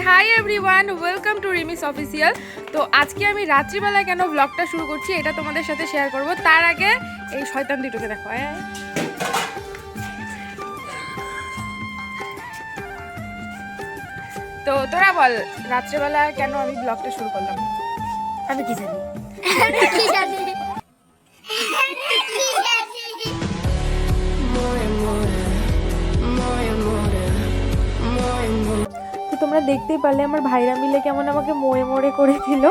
Hi everyone welcome to Rimi's official তো আজকে আমি রাত্রিবেলায় কেন ব্লগটা শুরু করছি এটা তোমাদের সাথে শেয়ার করব। তার আগে এই শয়তান দুটোকে দেখো আয়। তো তোরা বল রাত্রিবেলা কেন আমি ব্লগটা শুরু করলাম? আমি কি জানি? তোমরা দেখতেই পারলে, আমার ভাইরা মিলে কেমন আমাকে মোড়ে মোড়ে করে দিল।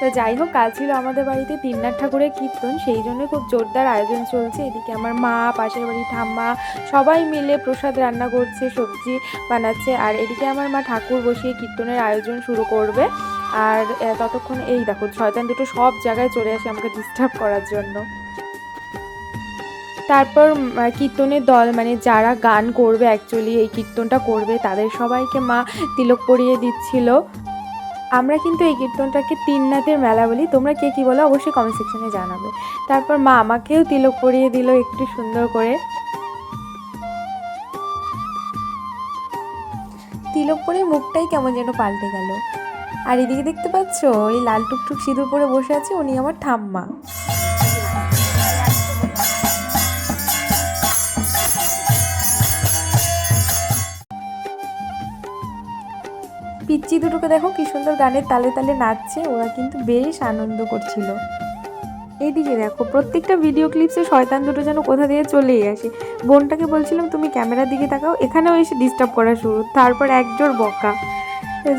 তো যাই হোক, কাল ছিল আমাদের বাড়িতে তিননাথ ঠাকুরের কীর্তন, সেই জন্য খুব জোরদার আয়োজন চলছে। এদিকে আমার মা, পাশের বাড়ি ঠাম্মা, সবাই মিলে প্রসাদ রান্না করছে, সবজি বানাচ্ছে। আর এদিকে আমার মা ঠাকুর বসিয়ে কীর্তনের আয়োজন শুরু করবে। আর ততক্ষণ এই দেখো শয়তান দুটো সব জায়গায় চলে আসে আমাকে ডিস্টার্ব করার জন্য। তারপর কীর্তনের দল মানে যারা গান করবে অ্যাকচুয়ালি এই কীর্তনটা করবে, তাদের সবাইকে মা তিলক পরিয়ে দিচ্ছিল। আমরা কিন্তু এই কীর্তনটাকে তিননাথের মেলা বলি। তোমরা কে কী বলো অবশ্যই কমেন্ট সেকশনে জানাবে। তারপর মা আমাকেও তিলক পরিয়ে দিল একটু সুন্দর করে। তিলক পরে মুখটাই কেমন যেন পাল্টে গেল। আর এদিকে দেখতে পাচ্ছ এই লাল টুকটুক সিঁদুর পরে বসে আছে উনি আমার ঠাম্মা। পিচ্চি দুটোকে দেখো কি সুন্দর গানের তালে তালে নাচছে, ওরা কিন্তু বেশ আনন্দ করছিল। এইদিকে দেখো, প্রত্যেকটা ভিডিও ক্লিপসে শয়তান দুটো যেন কোথা দিয়ে চলেই আসে। বোনটাকে বলছিলাম, তুমি ক্যামেরার দিকে তাকাও, এখানেও এসে ডিস্টার্ব করা শুরু। তারপর একজোর বকা।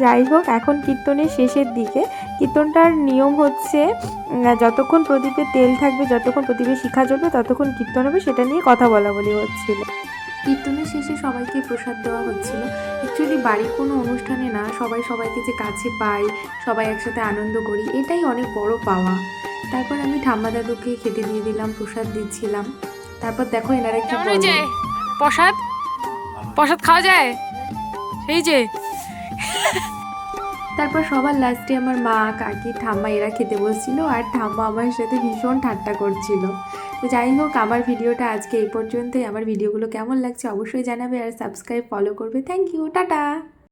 যাই হোক, এখন কীর্তনের শেষের দিকে। কীর্তনটার নিয়ম হচ্ছে যতক্ষণ প্রদীপে তেল থাকবে, যতক্ষণ প্রদীপে শিখা জ্বলবে, ততক্ষণ কীর্তন হবে, সেটা নিয়ে কথা বলা বলি হচ্ছিল। কীর্তনের শেষে সবাইকে প্রসাদ দেওয়া হচ্ছিল। অ্যাকচুয়ালি বাড়ির কোনো অনুষ্ঠানে না সবাই সবাইকে যে কাছে পাই সবাই একসাথে আনন্দ করি এটাই অনেক বড় পাওয়া। তারপর আমি ঠাম্মা দাদুকে খেতে দিয়ে দিলাম প্রসাদ দিচ্ছিলাম। তারপর দেখো এনারা কি প্রসাদ? প্রসাদ খাওয়া যায়? সেই যে। তারপর সবার লাস্টে আমার মা কাকি ঠাম্মা এরা খেতে বসছিল আর ঠাম্মা আমার সাথে ভীষণ ঠাট্টা করছিল। তো যাই হোক আমার ভিডিওটা আজকে এই পর্যন্তই। আমার ভিডিওগুলো কেমন লাগছে অবশ্যই জানাবে আর সাবস্ক্রাইব ফলো করবে। Thank you tata.